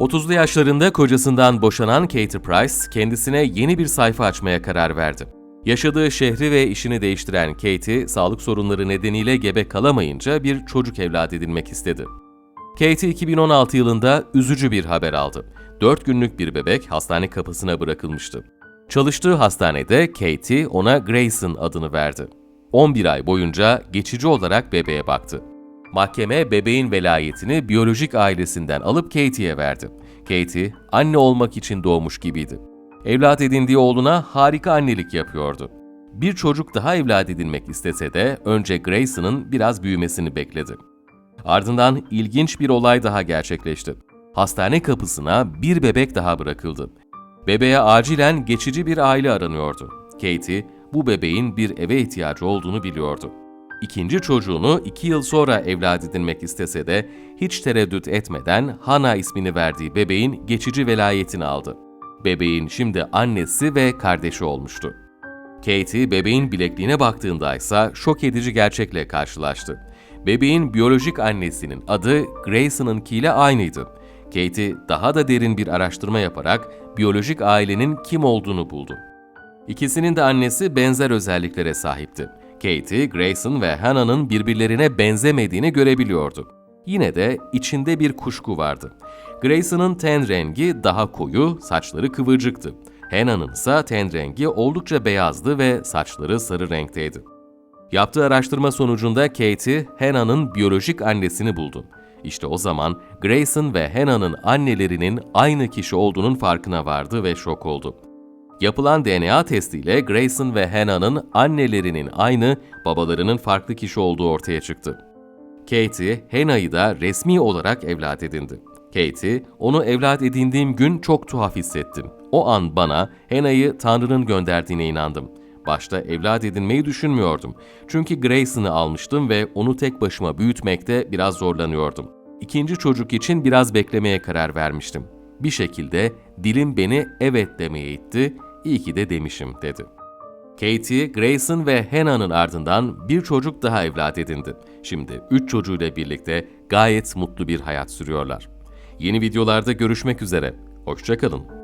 30'lu yaşlarında kocasından boşanan Katie Price, kendisine yeni bir sayfa açmaya karar verdi. Yaşadığı şehri ve işini değiştiren Katie, sağlık sorunları nedeniyle gebe kalamayınca bir çocuk evlat edinmek istedi. Katie 2016 yılında üzücü bir haber aldı. 4 günlük bir bebek hastane kapısına bırakılmıştı. Çalıştığı hastanede Katie ona Grayson adını verdi. 11 ay boyunca geçici olarak bebeğe baktı. Mahkeme bebeğin velayetini biyolojik ailesinden alıp Katie'ye verdi. Katie, anne olmak için doğmuş gibiydi. Evlat edindiği oğluna harika annelik yapıyordu. Bir çocuk daha evlat edinmek istese de önce Grayson'ın biraz büyümesini bekledi. Ardından ilginç bir olay daha gerçekleşti. Hastane kapısına bir bebek daha bırakıldı. Bebeğe acilen geçici bir aile aranıyordu. Katie, bu bebeğin bir eve ihtiyacı olduğunu biliyordu. İkinci çocuğunu iki yıl sonra evlat edinmek istese de hiç tereddüt etmeden Hana ismini verdiği bebeğin geçici velayetini aldı. Bebeğin şimdi annesi ve kardeşi olmuştu. Katie bebeğin bilekliğine baktığında ise şok edici gerçekle karşılaştı. Bebeğin biyolojik annesinin adı Grayson'ınkiyle aynıydı. Katie daha da derin bir araştırma yaparak biyolojik ailenin kim olduğunu buldu. İkisinin de annesi benzer özelliklere sahipti. Katie, Grayson ve Hannah'nın birbirlerine benzemediğini görebiliyordu. Yine de içinde bir kuşku vardı. Grayson'ın ten rengi daha koyu, saçları kıvırcıktı. Hannah'nın ise ten rengi oldukça beyazdı ve saçları sarı renkteydi. Yaptığı araştırma sonucunda Katie, Hannah'nın biyolojik annesini buldu. İşte o zaman Grayson ve Hannah'nın annelerinin aynı kişi olduğunun farkına vardı ve şok oldu. Yapılan DNA testiyle Grayson ve Hannah'nın annelerinin aynı, babalarının farklı kişi olduğu ortaya çıktı. Katie, Hannah'yı da resmi olarak evlat edindi. Katie, onu evlat edindiğim gün çok tuhaf hissettim. O an bana Hannah'yı Tanrı'nın gönderdiğine inandım. Başta evlat edinmeyi düşünmüyordum. Çünkü Grayson'ı almıştım ve onu tek başıma büyütmekte biraz zorlanıyordum. İkinci çocuk için biraz beklemeye karar vermiştim. Bir şekilde dilim beni evet demeye itti, iyi ki de demişim dedi. Katie, Grayson ve Hannah'nın ardından bir çocuk daha evlat edindi. Şimdi üç çocuğuyla birlikte gayet mutlu bir hayat sürüyorlar. Yeni videolarda görüşmek üzere. Hoşçakalın.